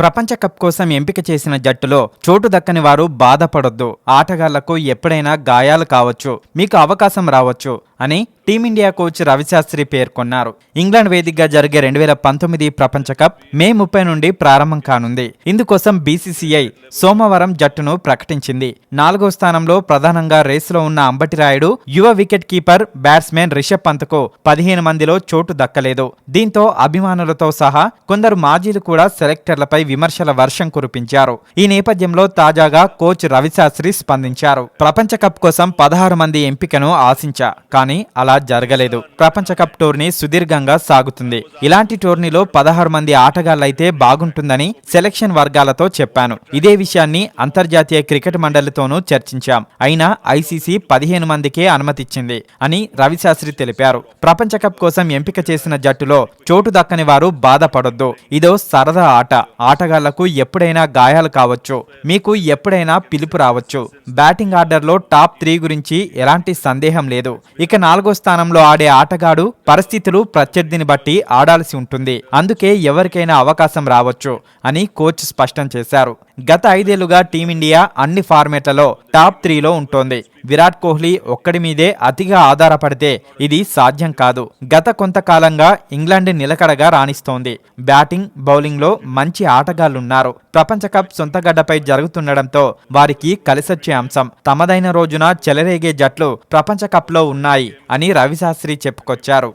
ప్రపంచ కప్ కోసం ఎంపిక చేసిన జట్టులో చోటు దక్కని వారు బాధపడొద్దు. ఆటగాళ్ళకు ఎప్పుడైనా గాయాలు కావచ్చు. మీకు అవకాశం రావచ్చు. అని టీమిండియా కోచ్ రవిశాస్త్రి పేర్కొన్నారు. ఇంగ్లాండ్ వేదికగా జరిగే రెండు వేల పంతొమ్మిది ప్రపంచ కప్ మే ముప్పై నుండి ప్రారంభం కానుంది. ఇందుకోసం బీసీసీఐ సోమవారం జట్టును ప్రకటించింది. నాలుగో స్థానంలో ప్రధానంగా రేసులో ఉన్న అంబటి రాయుడు యువ వికెట్ కీపర్ బ్యాట్స్మెన్ రిషబ్ పంత్కు పదిహేను మందిలో చోటు దక్కలేదు. దీంతో అభిమానులతో సహా కొందరు మాజీలు కూడా సెలెక్టర్లపై విమర్శల వర్షం కురిపించారు. ఈ నేపథ్యంలో తాజాగా కోచ్ రవిశాస్త్రి స్పందించారు. ప్రపంచ కప్ కోసం పదహారు మంది ఎంపికను ఆశించా కానీ అలా జరగలేదు. ప్రపంచ కప్ టోర్నీ సుదీర్ఘంగా సాగుతుంది. ఇలాంటి టోర్నీలో పదహారు మంది ఆటగాళ్ళైతే బాగుంటుందని సెలక్షన్ వర్గాలతో చెప్పాను. ఇదే విషయాన్ని అంతర్జాతీయ క్రికెట్ మండలితోనూ చర్చించాం. అయినా ఐసీసీ పదిహేను మందికే అనుమతిచ్చింది అని రవిశాస్త్రి తెలిపారు. ప్రపంచ కప్ కోసం ఎంపిక చేసిన జట్టులో చోటు దక్కని వారు బాధపడొద్దు. ఇదో సరదా ఆట. ఆటగాళ్ళకు ఎప్పుడైనా గాయాలు కావచ్చు. మీకు ఎప్పుడైనా పిలుపు రావచ్చు. బ్యాటింగ్ ఆర్డర్లో టాప్ త్రీ గురించి ఎలాంటి సందేహం లేదు. ఇక నాలుగో స్థానంలో ఆడే ఆటగాడు పరిస్థితులు ప్రత్యర్థిని బట్టి ఆడాల్సి ఉంటుంది. అందుకే ఎవరికైనా అవకాశం రావచ్చు అని కోచ్ స్పష్టం చేశారు. గత ఐదేళ్ళుగా టీమిండియా అన్ని ఫార్మేట్లలో టాప్ త్రీలో ఉంటోంది. విరాట్ కోహ్లీ ఒక్కడి మీదే అతిగా ఆధారపడితే ఇది సాధ్యం కాదు. గత కొంతకాలంగా ఇంగ్లాండ్ నిలకడగా రాణిస్తోంది. బ్యాటింగ్ బౌలింగ్లో మంచి ఆటగాళ్ళున్నారు ప్రపంచ కప్ సొంత జరుగుతుండడంతో వారికి కలిసొచ్చే అంశం. తమదైన రోజున చెలరేగే జట్లు ప్రపంచకప్లో ఉన్నాయి అని రవిశాస్త్రి చెప్పుకొచ్చారు.